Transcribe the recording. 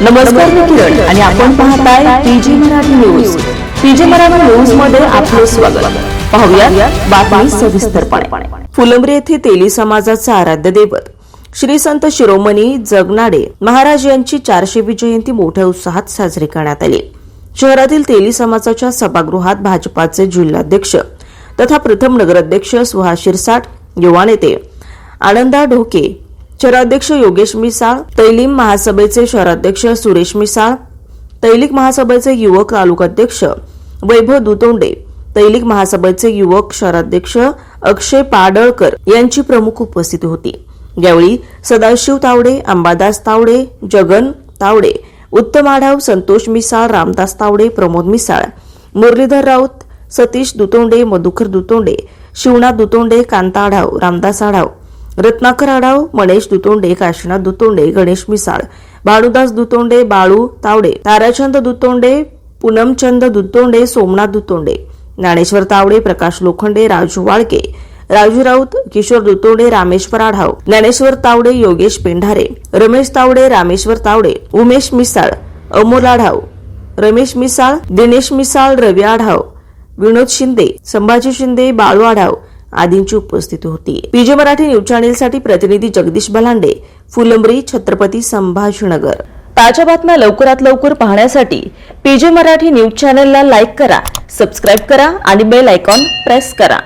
नमस्कार मी किरण आणि आपण पाहताय PG Marathi news. PG Marathi न्यूजमध्ये आपले स्वागत. पाहूया बातमी सविस्तरपणे. फुलंब्री येथे तेली समाजाचा आराध्य दैवत. श्री संत शिरोमणी जगनाडे महाराज यांची चारशेवी जयंती मोठ्या उत्साहात साजरी करण्यात आली. शहरातील तेली समाजाच्या सभागृहात भाजपाचे जिल्हाध्यक्ष तथा प्रथम नगराध्यक्ष सुहास शिरसाट युवा नेते आनंदा ढोके शहराध्यक्ष योगेश मिसाळ तैलीम महासभेचे शहराध्यक्ष सुरेश मिसाळ तैलिक महासभेचे युवक तालुकाध्यक्ष वैभव दुतोंडे तैलिक महासभेचे युवक शहराध्यक्ष अक्षय पाडळकर यांची प्रमुख उपस्थिती होती. यावेळी सदाशिव तावडे अंबादास तावडे जगन तावडे उत्तम आढाव संतोष मिसाळ रामदास तावडे प्रमोद मिसाळ मुरलीधर राऊत सतीश दुतोंडे मधुकर दुतोंडे शिवनाथ दुतोंडे कांता आढाव रामदास आढाव रत्नाकर आढाव मनेश दुतोंडे काशीनाथ दुतोंडे गणेश मिसाळ भानुदास दुतोंडे बाळू तावडे ताराचंद दुतोंडे पूनमचंद दुतोंडे सोमनाथ दुतोंडे ज्ञानेश्वर तावडे प्रकाश लोखंडे राजू वाळके राजू राऊत किशोर दुतोंडे रामेश्वर आढाव ज्ञानेश्वर तावडे योगेश पेंढारे रमेश तावडे रामेश्वर तावडे उमेश मिसाळ अमोल आढाव रमेश मिसाळ दिनेश मिसाळ रवी आढाव विनोद शिंदे संभाजी शिंदे बाळू आढाव आदींची उपस्थिती होती. पीजे मराठी न्यूज चॅनेलसाठी प्रतिनिधी जगदीश बलांडे फुलंब्री छत्रपती संभाजीनगर. ताज्या बातम्या लवकरात लवकर पाहण्यासाठी पीजे मराठी न्यूज चॅनेलला लाईक करा सबस्क्राईब करा आणि बेल आयकॉन प्रेस करा.